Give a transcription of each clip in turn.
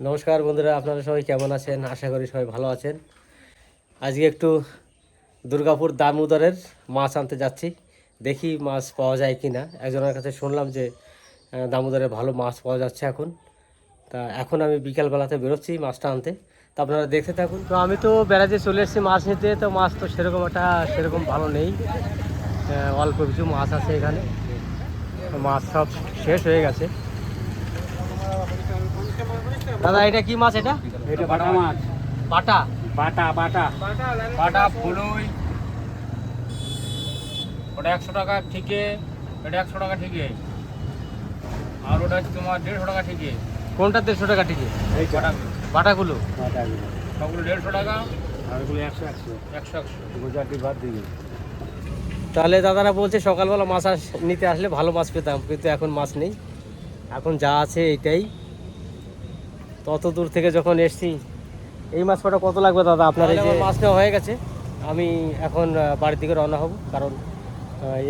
নমস্কার বন্ধুরা, আপনারা সবাই কেমন আছেন? আশা করি সবাই ভালো আছেন। আজকে একটু দুর্গাপুর দামোদরের মাছ আনতে যাচ্ছি। দেখি মাছ পাওয়া যায় কি না একজনের কাছে শুনলাম যে দামোদরে ভালো মাছ পাওয়া যাচ্ছে এখন। তা এখন আমি বিকালবেলাতে বেরোচ্ছি মাছটা আনতে। তা আপনারা দেখতে থাকুন। তো আমি তো বেড়াতে চলে এসেছি মাছ নিতে। তো মাছ তো সেরকম একটা, সেরকম ভালো নেই। অল্প কিছু মাছ আছে এখানে। মাছ সব শেষ হয়ে গেছে। দাদা এটা কি মাছ এটা? এটা বাটা মাছ। বাটা? বাটা বাটা। বাটা ফুলুই। ওটা একশো টাকা ঠিকে এটা একশো টাকা ঠিকে আর ওটা হচ্ছে তোমার দেড়শো টাকা ঠিকে কোনটা দেড়শো টাকা ঠিকে এই বাটাগুলো। বাটাগুলো। সবগুলো দেড়শো টাকা। আর এগুলো একশো একশো। একশো একশো। গুজরাটি বাদ দিয়ে তাহলে দাদারা বলছে সকালবেলা মাছ আস নিতে আসলে ভালো মাছ পেতাম কিন্তু এখন মাছ নেই। এখন যা আছে এইটাই। তত দূর থেকে যখন এসছি এই মাছ কটা কত লাগবে দাদা আপনার এই যে? মাছ নেওয়া হয়ে গেছে। আমি এখন বাড়ির দিকে রওনা হব কারণ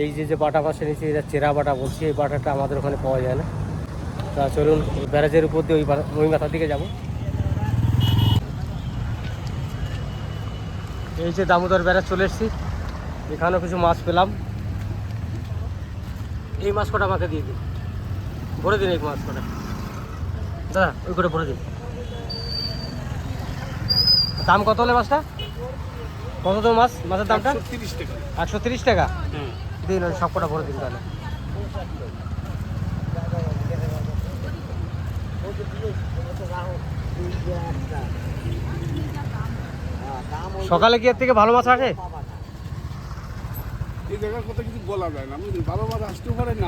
এই যে যে বাটা মাছ এনেছি এটা চেরা বাটা বলছি এই বাটাটা আমাদের ওখানে পাওয়া যায় না। তা চলুন ব্যারাজের উপর দিয়ে ওই ওই মাথার দিকে যাব। এই যে দামোদর ব্যারাজ চলে এসেছি এখানেও কিছু মাছ পেলাম। এই মাছ কটা আমাকে দিয়ে দিন। ভরে দিন এই মাছ কটা। দাদা ওই করে ভরে দিন দাম কত হলে মাছটা? কত তো মাছ? মাছের দামটা? একশো তিরিশ টাকা। দিন ওই সব কটা ভরে দিন তাহলে। সকালে কি এর থেকে ভালো মাছ আসে? এই জায়গার কথা কিছু বলা যায় না বুঝলি? ভালো মাছ আসতে পারে না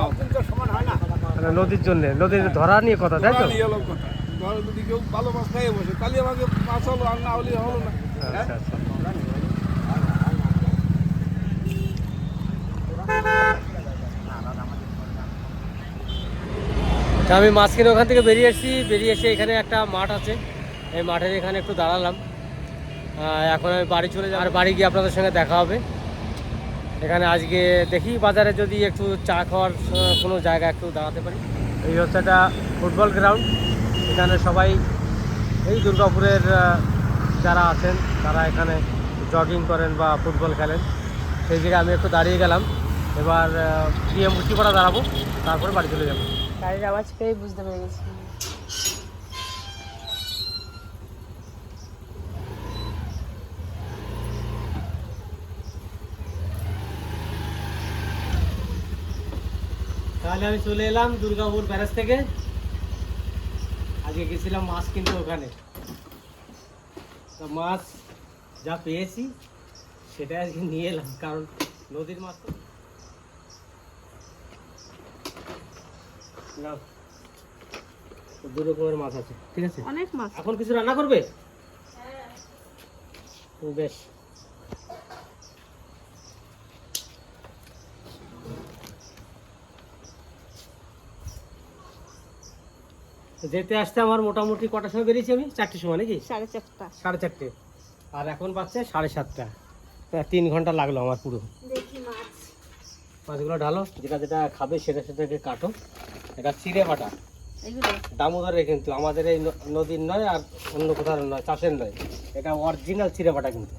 সমান হয় না। মানে নদীর জন্য নদীর ধরা নিয়ে কথা তাই তো? কথা। ধরো যদি কেউ ভালো মাছ খাইয়ে বসে তাহলে আমাকে মাছ হলো আর না হলে হলো না। আচ্ছা আচ্ছা। আমি মাছ কিনে ওখান থেকে বেরিয়ে এসেছি বেরিয়ে এসে এখানে একটা মাঠ আছে। এই মাঠের এখানে একটু দাঁড়ালাম। এখন আমি বাড়ি চলে যাব। আর বাড়ি গিয়ে আপনাদের সঙ্গে দেখা হবে। এখানে আজকে দেখি বাজারে যদি একটু চা খাওয়ার কোনো জায়গা একটু দাঁড়াতে পারি। এই হচ্ছে একটা ফুটবল গ্রাউন্ড। এখানে সবাই, এই দুর্গাপুরের যারা আছেন, তারা এখানে জগিং করেন বা ফুটবল খেলেন। সেই জায়গায় আমি একটু দাঁড়িয়ে গেলাম। এবার গিয়ে মুচিপাড়া দাঁড়াবো, তারপরে বাড়ি চলে যাব। গাড়ির আওয়াজ পেয়ে বুঝতে পেরে গেছি। তাহলে আমি চলে এলাম দুর্গাপুর ব্যারাজ থেকে। আজকে গেছিলাম মাছ কিনতে ওখানে। তো মাছ যা পেয়েছি সেটা আজকে নিয়ে এলাম কারণ নদীর মাছ তো। নাও। দু রকমের মাছ আছে ঠিক আছে? অনেক মাছ। এখন কিছু রান্না করবে? বেশ। যেতে আসতে আমার মোটামুটি কটার সময় বেরিয়েছি আমি? চারটের সময় নাকি? সাড়ে চারটা। সাড়ে চারটে। আর এখন পাচ্ছে সাড়ে সাতটা। তিন ঘণ্টা লাগল আমার পুরো। মাছগুলো ঢালো যেটা যেটা খাবে সেটা সেটাকে কাটো। এটা চিড়ে এগুলো? দামোদরের কিন্তু আমাদের এই নদীর নয় আর অন্য কোথাও নয় চাষের নয়। এটা অরিজিনাল চিড়ে বাটা কিন্তু।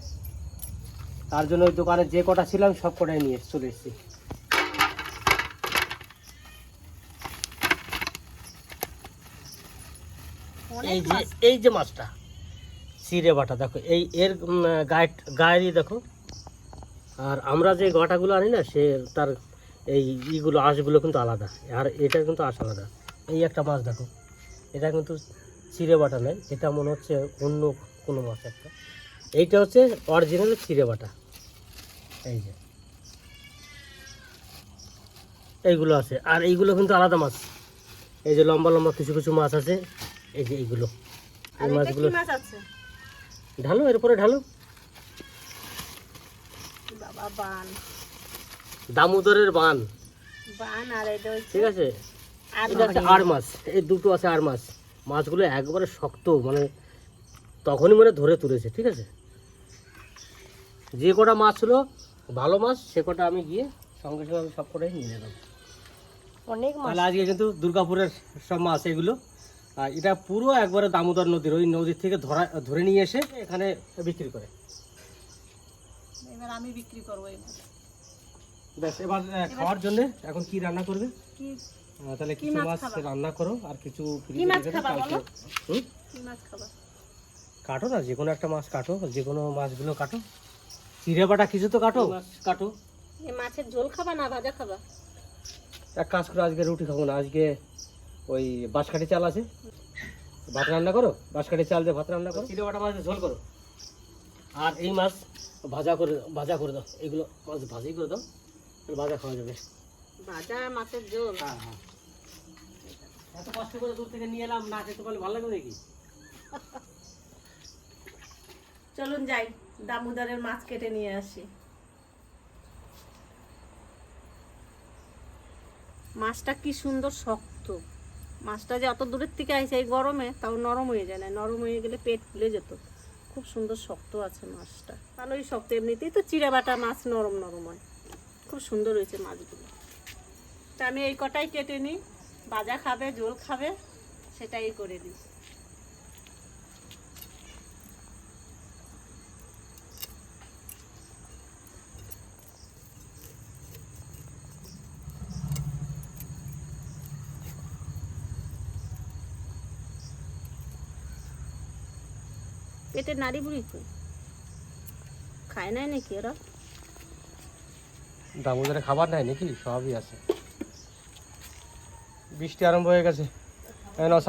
তার জন্য ওই দোকানে যে কটা ছিলাম সব কটাই নিয়ে চলে এসেছি। এই যে এই যে মাছটা চিড়ে বাটা দেখো এই এর গায়ে গায়েরই দেখো। আর আমরা যে গাটাগুলো আনি না সে তার এই ইগুলো আঁশগুলো কিন্তু আলাদা। আর এটা কিন্তু আঁশ আলাদা। এই একটা মাছ দেখো এটা কিন্তু চিড়ে বাটা নয় এটা মনে হচ্ছে অন্য কোনো মাছ একটা। এইটা হচ্ছে অরিজিনাল চিড়ে বাটা। এই যে। এইগুলো আছে। আর এইগুলো কিন্তু আলাদা মাছ। এই যে লম্বা লম্বা কিছু কিছু মাছ আছে। এই যে এইগুলো। এই মাছগুলো ঢালো এরপরে ঢালো। বাবা বান। দামোদরের বান। বান আর ঠিক আছে? আর এটা হচ্ছে আর মাছ। এই দুটো আছে আর মাছ। মাছগুলো একবারে শক্ত মানে তখনই মানে ধরে তুলেছে ঠিক আছে? যে কটা মাছ ছিল ভালো মাছ সে কটা আমি গিয়ে সঙ্গে সঙ্গে আমি সব কটাই নিয়ে নিলাম অনেক মাছ। আজকে কিন্তু দুর্গাপুরের সব মাছ এগুলো এটা পুরো একবারে দামোদর নদীর ওই নদীর থেকে ধরা ধরে নিয়ে এসে এখানে বিক্রি করে। এবার আমি বিক্রি করব ব্যাস এবার খাওয়ার জন্য এখন কি রান্না করবে? কি তাহলে কিছু মাছ রান্না করো আর কিছু কি মাছ খাবা বলো? কি মাছ খাবা? কাটো না যে কোনো একটা মাছ কাটো যে কোনো মাছগুলো কাটো। চিড়ে বাটা কিছু তো কাটো। কাটো? মাছের ঝোল খাবা না ভাজা খাবা? এক কাজ করো আজকে রুটি খাব না আজকে ওই বাঁশকাঠি চাল আছে। ভাত রান্না করো বাঁশকাঠি চাল দিয়ে ভাত রান্না করো। চিড়ে বাটা মাছ ঝোল করো। আর এই মাছ ভাজা করে ভাজা করে দাও। এগুলো মাছ ভাজি করে দাও ভাজা খাওয়া যাবে। ভাজা মাছের ঝোল। হ্যাঁ হ্যাঁ। এত কষ্ট করে দূর থেকে নিয়ে এলাম না খেতে পারলে ভালো লাগবে নাকি? চলুন যাই দামোদরের মাছ কেটে নিয়ে আসি। মাছটা কি সুন্দর শক্ত মাছটা যে অত দূরের থেকে আইছে এই গরমে, তাও নরম হয়ে যায় না। নরম হয়ে গেলে পেট ফুলে যেত। খুব সুন্দর শক্ত আছে মাছটা। ভালোই শক্ত, এমনিতেই তো চিড়ে বাটা মাছ নরম নরম হয়। খুব সুন্দর হয়েছে মাছগুলো। তা আমি এই কটাই কেটে নিই। বাজা খাবে, ঝোল খাবে, সেটাই করে দিই পেটে নাড়ি বুড়ি কই খায় নাই নাকি ওরা? দামোদরে খাবার নাই নাকি? সবই আছে। বৃষ্টি আরম্ভ হয়ে গেছে। এই নাও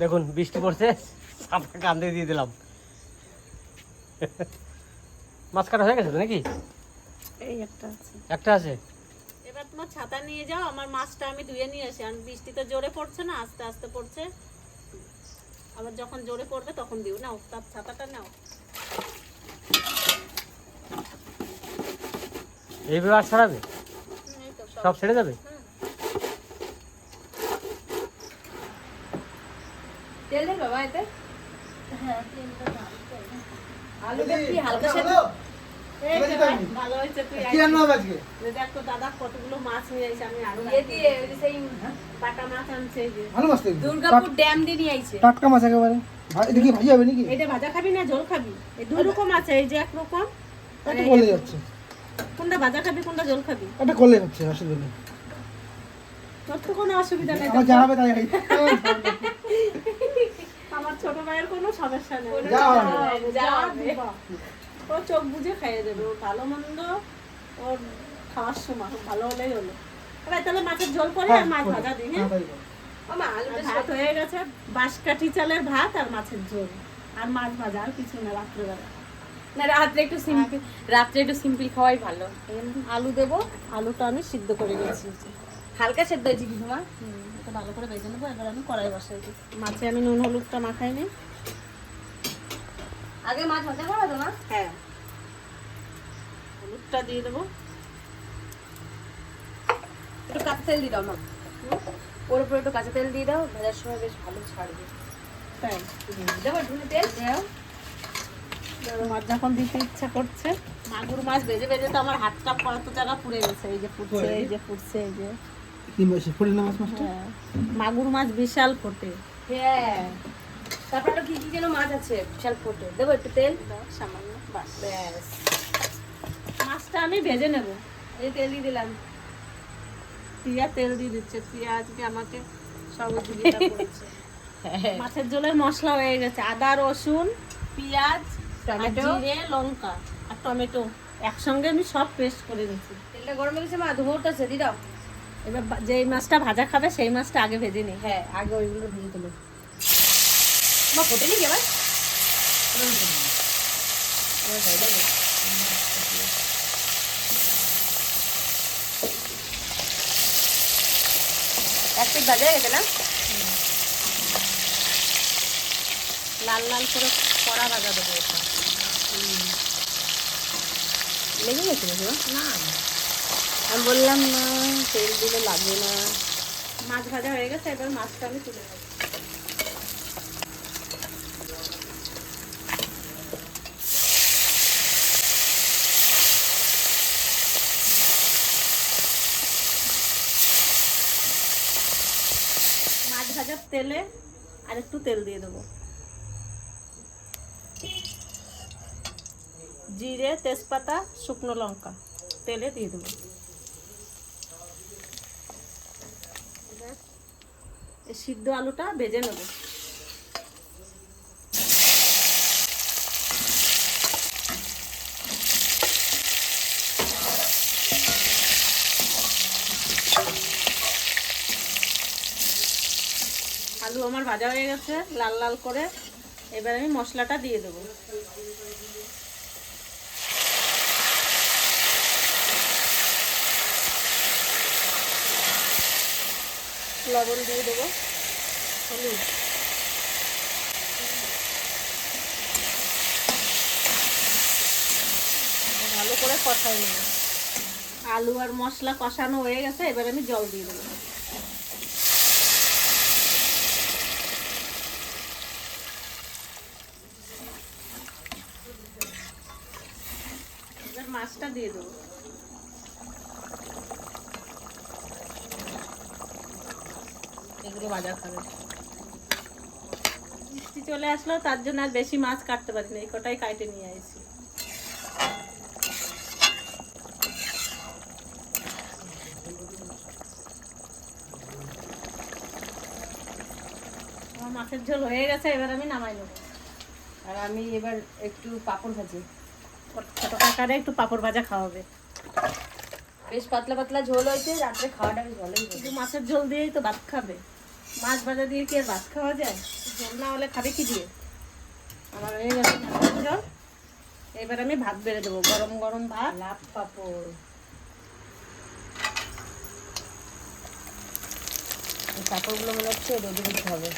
দেখুন বৃষ্টি পড়ছে। ছাতা কান্দে দিয়ে দিলাম। মাছ কাটা হয়ে গেছে তো নাকি? এই একটা আছে। একটা আছে? তোমার ছাতা নিয়ে যাও আমার মাছটা আমি ধুয়ে নিয়ে আসি। আর বৃষ্টি তো জোরে পড়ছে না আস্তে আস্তে পড়ছে। আবার যখন জোরে পড়বে তখন দিও। নাও তার ছাতাটা নাও। এইভাবে আর ছাড়াবে? সব। ছেড়ে যাবে? তেল দেবে বাবা এতে? হ্যাঁ তেলটা আলুটা কি হালকা সেদ্ধ? টাটকা মাছ একেবারে। ভাজি হবে নাকি? এটা ভাজা খাবি না ঝোল খাবি? এই দুই রকম আছে এই যে এক রকম এটা এই যাচ্ছে। কোনটা ভাজা খাবি কোনটা ঝোল খাবি? এটা করলে যাচ্ছে অসুবিধা নেই তোর তো কোনো অসুবিধা নেই আমার যা হবে তাই আমার ছোট ভাইয়ের কোনো সমস্যা নেই। যা হবে। যা হবে। ও চোখ বুঝে খাইয়ে দেবে ওর ভালো মন্দ ওর খাওয়ার সময় ভালো হলেই হলো। এবার তাহলে মাছের ঝোল করে আর মাছ ভাজা দিই হ্যাঁ? হ্যাঁ, ভাত হয়ে গেছে বাঁশকাঠি চালের ভাত আর মাছের ঝোল। আর মাছ ভাজা আর কিছু না রাত্রেবেলা। না রাত্রে একটু সিম্পল রাত্রে একটু সিম্পল খাওয়াই ভালো। আলু দেবো আলুটা আমি সিদ্ধ করে গেছি হালকা সেদ্ধ হয়েছে কি তোমার ভালো করে ভেজে নেব এবার আমি কড়াই বসাই দিই। মাছে আমি নুন হলুদটা মাখাই নিই আগে মাছ ভাজা করা তো না হ্যাঁ। হলুদটা দিয়ে দেবো। একটু কাঁচা তেল দিয়ে দাও মা। ওর উপরে একটু কাঁচা তেল দিয়ে দাও ভাজার সময় বেশ ভালো ছাড়বে। তাই দেবো ঢুলে তেল। দাও মাছ যখন দিতে ইচ্ছা করছে। মাগুর মাছ ভেজে ভেজে তো আমার হাতটা কত জায়গা পুড়ে গেছে। এই যে ফুটছে এই যে ফুটছে এই যে। কি মাছ ফুটে না মাছ মাছটা? হ্যাঁ। মাগুর মাছ বিশাল ফোটে। হ্যাঁ। তারপর আরও কি কি যেন মাছ আছে? বিশাল ফোটে। দেবো একটু তেল? সামান্য বাস। ব্যাস। মাছটা আমি ভেজে নেব। এই তেল দিয়ে দিলাম। প্রিয়া তেল দিয়ে দিচ্ছে। প্রিয়া আজকে আমাকে সহযোগিতা করেছে। মাছের ঝোলের মশলা হয়ে গেছে। আদা রসুন পেঁয়াজ টমেটো। জিরে লঙ্কা আর টমেটো। একসঙ্গে আমি সব পেস্ট করে নিয়েছি। তেলটা গরম হয়ে গেছে মা ধুমোরটাছে দিয়ে দাও। এবার যেই মাছটা ভাজা খাবে সেই মাছটা আগে ভেজে নিই। হ্যাঁ আগে ওইগুলো ভেজে তুলো। মা ফোটেনি কি আবার? এক পিস ভাজা গেছে না? লাল লাল করে কড়া ভাজা দেবো এটা লেগে গেছে না। আমি বললাম না তেল দিলে লাগবে না। মাছ ভাজা হয়ে গেছে এবার মাছটা আমি তুলে নেব মাছ ভাজার তেলে আর একটু তেল দিয়ে দেবো। জিরে, তেজপাতা, শুকনো লঙ্কা, তেলে দিয়ে দেবো। সিদ্ধ আলুটা ভেজে নেব। আলু আমার ভাজা হয়ে গেছে, লাল লাল করে। এবার আমি মশলাটা দিয়ে দেবো। লবণ দিয়ে দেবো। হলুদ। ভালো করে কষাই নেব। আলু আর মশলা কষানো হয়ে গেছে, এবার আমি জল দিয়ে দেবো এবার মাছটা দিয়ে দেবো। এগুলো খাবে। মিষ্টি চলে আসলো তার জন্য আর বেশি মাছ কাটতে পারি না এই কটাই কাটে নিয়ে আসি আমার মাছের ঝোল হয়ে গেছে এবার আমি নামাই নেব। আর আমি এবার একটু পাঁপড় ভাজি। ছোট একটু পাপড় ভাজা খাওয়াবে। বেশ পাতলা পাতলা ঝোল হয়েছে রাত্রে খাওয়াটা বেশ ভালোই শুধু মাছের ঝোল দিয়েই তো ভাত খাবে। মাছ ভাজা দিয়ে কি আর ভাত খাওয়া যায়? ঝোল না হলে খাবে কি দিয়ে? আমার হয়ে গেছে মাছের ঝোল। এবার আমি ভাত বেড়ে দেবো গরম গরম ভাত। লাভ পাঁপড়। পাঁপড়গুলো মনে হচ্ছে রোদে দিতে হবে।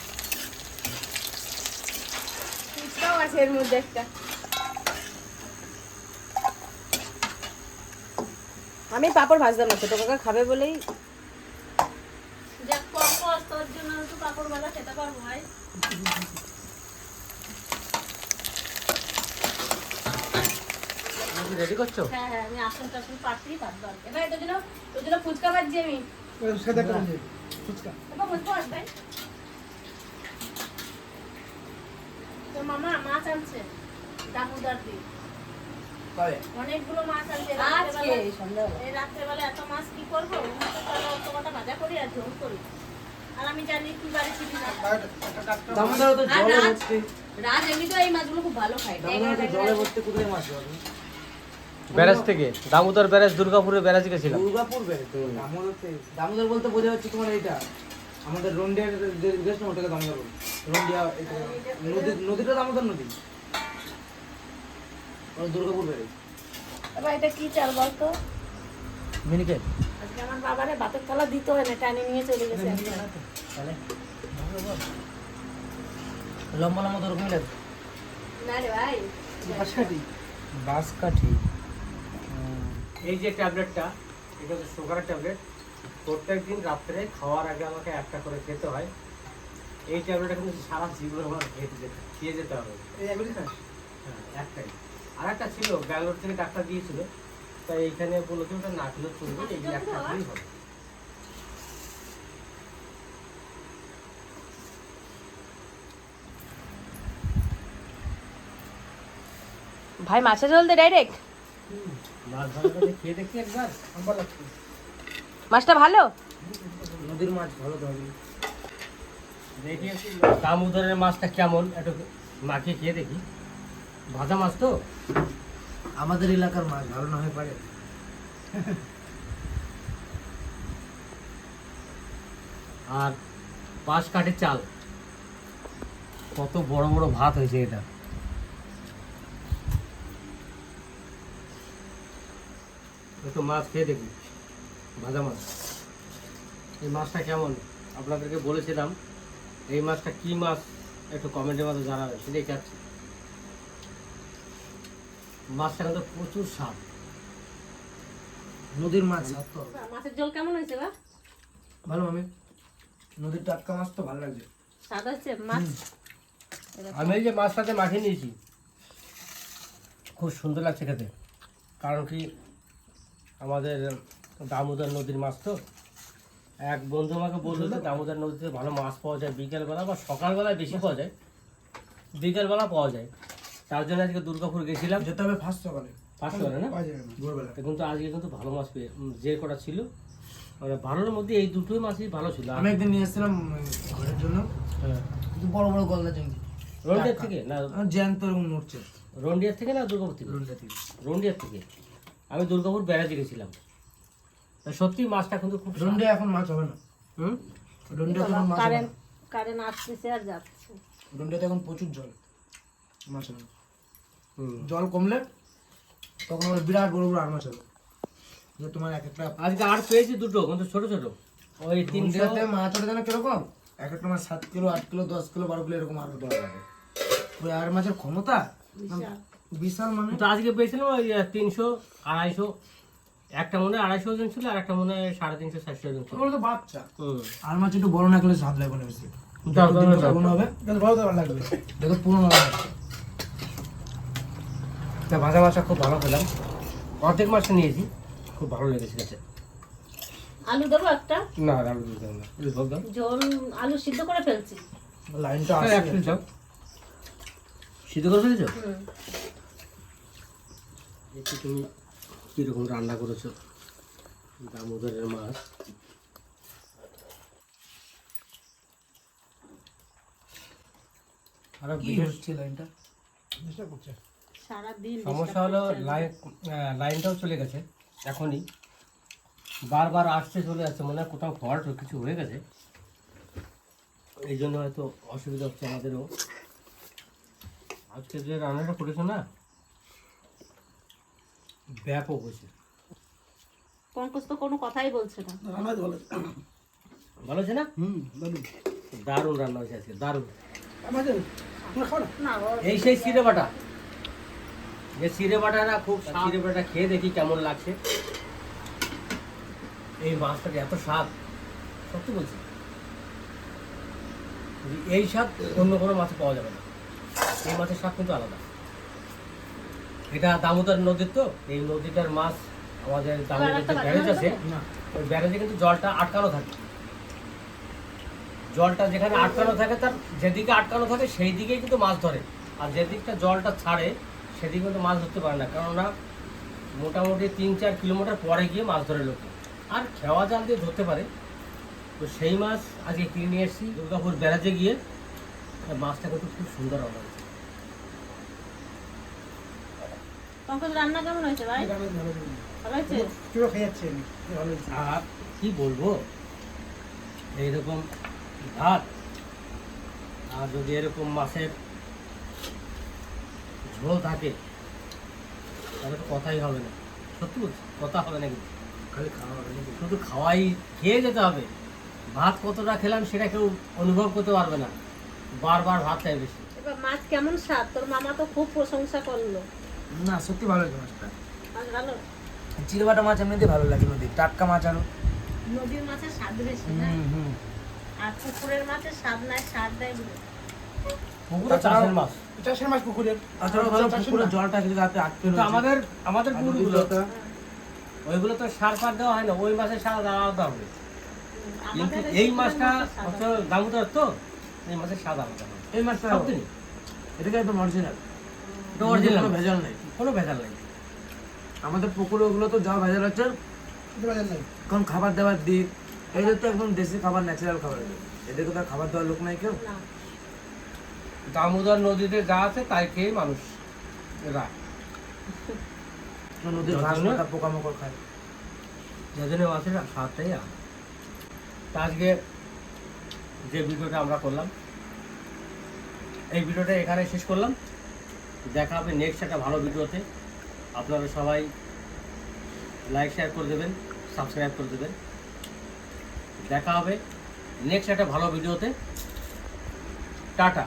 আছে এর মধ্যে একটা। আমি পাঁপড় ভাজতাম না ছোট কাকা খাবে বলেই। যা কম কষ্ট তোর জন্য একটু পাপড় ভাজা খেতে পারব ভাই। রেডি করছ? হ্যাঁ হ্যাঁ আমি আসন টাসন পাটি ভাত এবার তোর জন্য তোর জন্য ফুচকা ভাজছি আমি। এবার তো মামা মাছ আনছে দামোদর দিয়ে। অনেকগুলো মাছ আনছে আজকে এই রাত্রেবেলা এত মাছ কি করব ওর মতো তাহলে অত কটা ভাজা করি আর ঝোল করি আর আমি জানি তুই বাড়ি ছিলি না রাজ রাজ এমনিতেও এই মাছগুলো খুব ভালো খায় ট্যাংরা ট্যাংরা ব্যারাজ থেকে দামোদর ব্যারাজ দুর্গাপুরের ব্যারাজ গেছিলাম দুর্গাপুর দামোদর দামোদর বলতে বোঝা যাচ্ছে তোমার এইটা আমাদের রন্ডিয়ার যে দেশ না ওটাকে দামোদর বলে রন্ডিয়া নদী নদীটা দামোদর নদী দুর্গাপুর এবার এটা কি চাল বলতো? মিনিকেট আজকে আমার বাবারে ভাতের থালা দিতে হয় না টানে নিয়ে চলে গেছে। লম্বা লম্বা তো ওরকমই না রে ভাই। এই যে ট্যাবলেটটা এটা হচ্ছে সুগার ট্যাবলেট। প্রত্যেক দিন রাত্রে খাওয়ার আগে আমাকে একটা করে খেতে হয়। এই ট্যাবলেটটা কিন্তু সারা জীবন আমার খেতে যেতে খেয়ে যেতে হবে। এই হ্যাঁ একটাই। আর একটা ছিল ব্যাঙ্গালোর থেকে ডাক্তার দিয়েছিল। তাই এইখানে বলেছে ওটা না খেলে চলবে এই একটা হবে। ভাই মাছের ঝোল দে ডাইরেক্ট মাছ খেয়ে দেখি একবার মাছটা ভালো? নদীর মাছ ভালো হবে। দেখি দামোদরের মাছটা কেমন একটু মাখিয়ে খেয়ে দেখি। ভাজা মাছ তো? আমাদের এলাকার মাছ ভালো না হয়ে পারে। আর পাঁচ কাঠের চাল। কত বড় বড় ভাত হয়েছে এটা। একটু মাছ খেয়ে দেখি ভাজা মাছ। এই মাছটা কেমন? আপনাদেরকে বলেছিলাম এই মাছটা কি মাছ? একটু কমেন্টের মধ্যে জানাবেন সেটাই চাচ্ছি। মাছটা কিন্তু প্রচুর স্বাদ। নদীর মাছ স্বাদ তো মাছের ঝোল কেমন হয়েছে বা ভালো মামি। নদীর টাটকা মাছ তো ভালো লাগছে। স্বাদ হচ্ছে মাছ? আমি এই যে মাছটাতে মাখিয়ে নিয়েছি খুব সুন্দর লাগছে খেতে। কারণ কি আমাদের দামোদর নদীর মাছ তো এক বন্ধু আমাকে বলল যে দামোদর নদীতে ভালো মাছ পাওয়া যায় বিকেলবেলা বা সকালবেলায় বেশি পাওয়া যায় বিকেলবেলা পাওয়া যায়। তার জন্য আজকে দুর্গাপুর গেছিলাম। যেতে হবে ফার্স্ট সকালে। পাঁচশো করে না? ভোরবেলা। কিন্তু আজকে কিন্তু ভালো মাছ পেয়ে যে কটা ছিল। মানে ভালোর মধ্যে এই দুটোই মাছই ভালো ছিল। আমি একদিন নিয়ে এসেছিলাম ঘরের জন্য। হ্যাঁ। কিন্তু বড় বড় গলদা চিংড়ি রন্ডিয়ার থেকে না? জ্যান্ত এরকম নড়ছে। রন্ডিয়ার থেকে না দুর্গাপুর থেকে? থেকে। রন্ডিয়ার থেকে। আমি দুর্গাপুর বেড়াতে গেছিলাম। সত্যি মাছটা কিন্তু খুব রন্ডে এখন মাছ হবে না। হুম? রন্ডে এখন মাছ হবে কারেন্ট না। কারেন্ট আসতেছে আর যাচ্ছে। রন্ডেতে এখন প্রচুর জল। মাছ হবে জল কমলে তখন আবার বিরাট বড় বড় আর মাছ যে তোমার এক একটা আজকে আর পেয়েছি দুটো কিন্তু ছোট ছোট। ওই তিনশো রন্ডিয়াতে মাছ ওটা জানো কীরকম? এক একটা মাছ সাত কিলো আট কিলো দশ কিলো বারো কিলো এরকম আর দেওয়া যাবে ওই আর মাছের ক্ষমতা? বিশাল। মানে? তো আজকে পেয়েছিলাম ওই তিনশো আড়াইশো। একটা মনে আড়াইশো ওজন ছিল আর একটা মনে হয় সাড়ে তিনশো চারশো ওজন ছিল। তো বাচ্চা। হুম। আর মাছ একটু বড় না করলে স্বাদ লাগবে না বেশি। ভালো লাগবে। দেখো পুরনো মাছ তা ভাজা মাছটা খুব ভালো খেলাম। অর্ধেক মাছটা নিয়েছি খুব ভালো লেগেছে খেতে আলু দেবো একটা? না আলু দিতে হবে না ঝোল দাও ঝোল আলু সিদ্ধ করে ফেলছি। লাইনটা হ্যাঁ, আসে এক পিস দাও সিদ্ধ করে ফেলেছো? হুম। একটু তুমি কীরকম রান্না করেছ। দামোদরের মাছ আরও বিশেষ হচ্ছে লাইনটা? সারাদিন সমস্যা হলো লাইন লাইনটাও চলে গেছে এখনই। বারবার আসতে চলে যাচ্ছে মনে হয় কোথাও ফল্ট কিছু হয়ে গেছে। এই জন্য হয়তো অসুবিধা হচ্ছে আমাদেরও। আজকে যে রান্নাটা করেছ না ব্যাপক হয়েছে। পঙ্কজ তো কোনো কথাই বলছে না। ভালো আছে না? হুম দারুণ রান্না হয়েছে আজকে দারুণ। না? এই সেই বাটা। যে চিড়ে বাটাটা খুব চিড়ে খেয়ে দেখি কেমন লাগছে। এই মাছটাকে এত স্বাদ সত্যি বলছি। এই স্বাদ অন্য কোনো মাছে পাওয়া যাবে না। এই মাছের স্বাদ কিন্তু আলাদা। এটা দামোদর নদীর তো এই নদীটার মাছ আমাদের দামোদর যে ব্যারেজ আছে ওই ব্যারেজে কিন্তু জলটা আটকানো থাকে। জলটা যেখানে আটকানো থাকে তার যেদিকে আটকানো থাকে সেই দিকেই কিন্তু মাছ ধরে। আর যেদিকটা জলটা ছাড়ে সেদিকে কিন্তু মাছ ধরতে পারে না কেননা মোটামুটি তিন চার কিলোমিটার পরে গিয়ে মাছ ধরে লোকে। আর খেওয়া জাল দিয়ে ধরতে পারে। তো সেই মাছ আজকে কিনে নিয়ে এসেছি। দুর্গাপুর ব্যারাজে গিয়ে মাছটা কিন্তু খুব সুন্দর হবে। পঙ্কজ রান্না কেমন হয়েছে ভাই? ভালো হয়েছে? কিলো খেয়ে যাচ্ছে আর কি বলব? এইরকম ভাত আর যদি এরকম মাছের ঝোল থাকে। তাহলে তো কথাই হবে না। সত্যি বলছি কথা হবে না কিন্তু খালি খাওয়া? শুধু খাওয়াই খেয়ে যেতে হবে। ভাত কতটা খেলাম সেটা কেউ অনুভব করতে পারবে না। বারবার ভাত চাই বেশি। এবার মাছ কেমন স্বাদ? তোর মামা তো খুব প্রশংসা করল। না সত্যি ভালো হয়েছে মাছটা। মাছ ভালো? চিরবাটা মাছ এমনিতে ভালো লাগে নদীর। টাটকা মাছ আরও। নদীর মাছের স্বাদ বেশি না? হুম আর পুকুরের মাছের স্বাদ নাই স্বাদ দেয় বলে পুকুরে চাষের মাছ। চাষের মাছ পুকুরের পুকুরের জলটা যদি রাতে আটকে আমাদের আমাদের পুকুরগুলো ওইগুলো তো সার ফার দেওয়া হয় না ওই মাছের সার আলাদা হবে। কিন্তু এই মাছটা মাছের অত দামোদর তো এই মাছের স্বাদ আলাদা এই মাছটা এটাকে একদম অরিজিনাল এটা কোনো ভেজাল নেই। কোনো ভেজাল নেই। আমাদের পুকুরে ওগুলো তো যা ভেজাল আছে কারণ খাবার দাবার দিক এদের তো একদম দেশি খাবার ন্যাচারাল খাবার। এদেরকে তো খাবার দেওয়ার লোক নাই কেউ? না। দামোদর নদীতে যা আছে তাই খেয়ে মানুষ এরা নদীর ঘাস পাতা পোকামাকড় খায়। যেজন্য মাছের স্বাদটাই আলাদা তা আজকে যে ভিডিওটা আমরা করলাম এই ভিডিওটা এখানে শেষ করলাম। দেখা হবে নেক্সট একটা ভালো ভিডিওতে। আপনারা সবাই লাইক শেয়ার করে দেবেন সাবস্ক্রাইব করে দেবেন। দেখা হবে নেক্সট একটা ভালো ভিডিওতে। টাটা।